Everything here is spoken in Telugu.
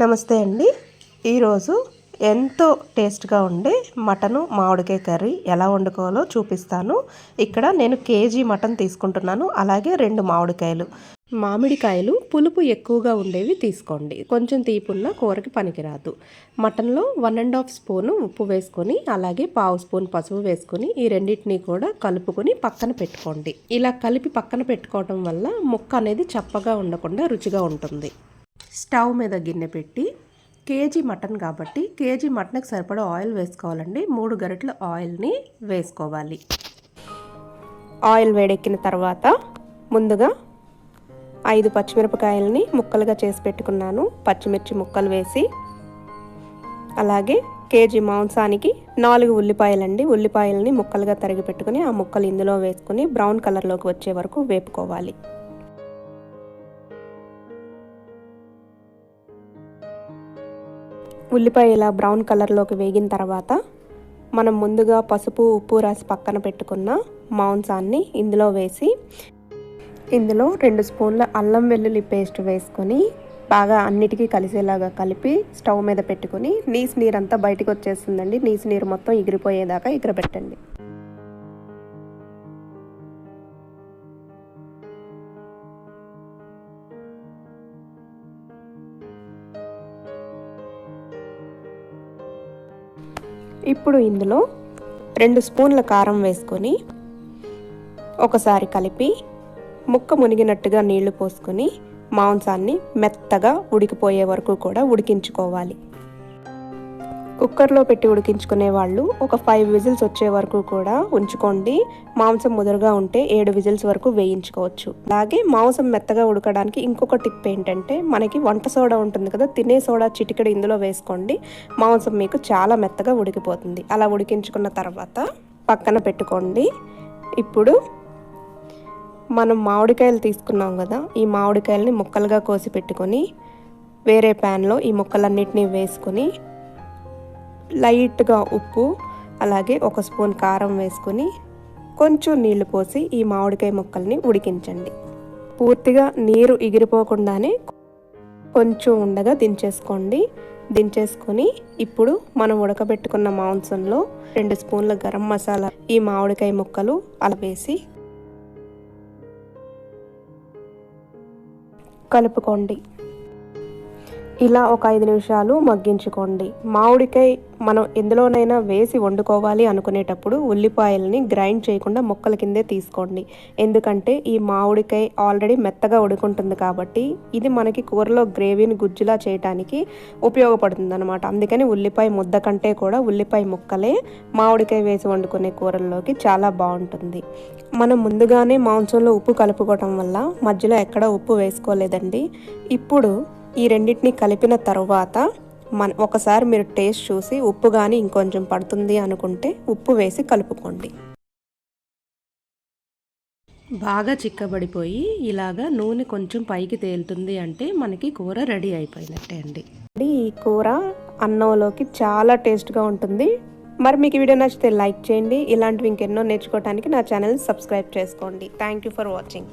నమస్తే అండి. ఈరోజు ఎంతో టేస్ట్గా ఉండే మటను మామిడికాయ కర్రీ ఎలా వండుకోవాలో చూపిస్తాను. ఇక్కడ నేను కేజీ మటన్ తీసుకుంటున్నాను. అలాగే రెండు మామిడికాయలు. మామిడికాయలు పులుపు ఎక్కువగా ఉండేవి తీసుకోండి. కొంచెం తీపున్న కూరకి పనికిరాదు. మటన్లో వన్ అండ్ హాఫ్ స్పూను ఉప్పు వేసుకొని అలాగే పావు స్పూన్ పసుపు వేసుకొని ఈ రెండింటినీ కూడా కలుపుకొని పక్కన పెట్టుకోండి. ఇలా కలిపి పక్కన పెట్టుకోవడం వల్ల ముక్క అనేది చప్పగా ఉండకుండా రుచిగా ఉంటుంది. స్టవ్ మీద గిన్నె పెట్టి కేజీ మటన్ కాబట్టి కేజీ మటన్కి సరిపడా ఆయిల్ వేసుకోవాలండి. మూడు గరిటెల ఆయిల్ని వేసుకోవాలి. ఆయిల్ వేడెక్కిన తర్వాత ముందుగా ఐదు పచ్చిమిరపకాయలని ముక్కలుగా చేసి పెట్టుకున్నాను. పచ్చిమిర్చి ముక్కలు వేసి అలాగే కేజీ మాంసానికి నాలుగు ఉల్లిపాయలండి. ఉల్లిపాయలని ముక్కలుగా తరిగి పెట్టుకుని ఆ ముక్కలు ఇందులో వేసుకుని బ్రౌన్ కలర్లోకి వచ్చే వరకు వేపుకోవాలి. ఉల్లిపాయ ఇలా బ్రౌన్ కలర్లోకి వేగిన తర్వాత మనం ముందుగా పసుపు ఉప్పు రాసి పక్కన పెట్టుకున్న మాంసాన్ని ఇందులో వేసి ఇందులో రెండు స్పూన్ల అల్లం వెల్లుల్లి పేస్ట్ వేసుకొని బాగా అన్నిటికీ కలిసేలాగా కలిపి స్టవ్ మీద పెట్టుకుని నీసు నీరంతా బయటకు వచ్చేస్తుందండి. నీసు నీరు మొత్తం ఎగిరిపోయేదాకా ఎగిరబెట్టండి. ఇప్పుడు ఇందులో రెండు స్పూన్ల కారం వేసుకొని ఒకసారి కలిపి ముక్క మునిగినట్టుగా నీళ్ళు పోసుకొని మాంసాన్ని మెత్తగా ఉడికిపోయే వరకు కూడా ఉడికించుకోవాలి. కుక్కర్లో పెట్టి ఉడికించుకునే వాళ్ళు ఒక ఫైవ్ విజిల్స్ వచ్చే వరకు కూడా ఉంచుకోండి. మాంసం ముదురుగా ఉంటే ఏడు విజిల్స్ వరకు వేయించుకోవచ్చు. అలాగే మాంసం మెత్తగా ఉడకడానికి ఇంకొక టిప్ ఏంటంటే మనకి వంట సోడా ఉంటుంది కదా తినే సోడా చిటికెడు ఇందులో వేసుకోండి. మాంసం మీకు చాలా మెత్తగా ఉడికిపోతుంది. అలా ఉడికించుకున్న తర్వాత పక్కన పెట్టుకోండి. ఇప్పుడు మనం మామిడికాయలు తీసుకున్నాం కదా ఈ మామిడికాయలని ముక్కలుగా కోసి పెట్టుకొని వేరే ప్యాన్లో ఈ ముక్కలన్నిటినీ వేసుకొని లైట్గా ఉప్పు అలాగే ఒక స్పూన్ కారం వేసుకొని కొంచెం నీళ్ళు పోసి ఈ మామిడికాయ ముక్కల్ని ఉడికించండి. పూర్తిగా నీరు ఎగిరిపోకుండానే కొంచెం ఉండగా దించేసుకోండి. దించేసుకొని ఇప్పుడు మనం ఉడకబెట్టుకున్న మాంసంలో రెండు స్పూన్ల గరం మసాలా ఈ మామిడికాయ ముక్కలు అలా వేసి కలుపుకోండి. ఇలా ఒక ఐదు నిమిషాలు మగ్గించుకోండి. మామిడికాయ మనం ఎందులోనైనా వేసి వండుకోవాలి అనుకునేటప్పుడు ఉల్లిపాయలని గ్రైండ్ చేయకుండా ముక్కల కిందే తీసుకోండి. ఎందుకంటే ఈ మామిడికాయ ఆల్రెడీ మెత్తగా ఉడుకుంటుంది కాబట్టి ఇది మనకి కూరలో గ్రేవీని గుజ్జులా చేయడానికి ఉపయోగపడుతుంది అనమాట అందుకని ఉల్లిపాయ ముద్ద కంటే కూడా ఉల్లిపాయ ముక్కలే మామిడికాయ వేసి వండుకునే కూరల్లోకి చాలా బాగుంటుంది. మనం ముందుగానే మాంసంలో ఉప్పు కలుపుకోవటం వల్ల మధ్యలో ఎక్కడ ఉప్పు వేసుకోలేదండి. ఇప్పుడు ఈ రెండింటిని కలిపిన తర్వాత మన ఒకసారి మీరు టేస్ట్ చూసి ఉప్పు కానీ ఇంకొంచెం పడుతుంది అనుకుంటే ఉప్పు వేసి కలుపుకోండి. బాగా చిక్కబడిపోయి ఇలాగా నూనె కొంచెం పైకి తేలుతుంది అంటే మనకి కూర రెడీ అయిపోయినట్టే అండి. ఈ కూర అన్నంలోకి చాలా టేస్ట్గా ఉంటుంది. మరి మీకు వీడియో నచ్చితే లైక్ చేయండి. ఇలాంటివి ఇంకెన్నో నేర్చుకోవడానికి నా ఛానల్ని సబ్స్క్రైబ్ చేసుకోండి. Thank you for watching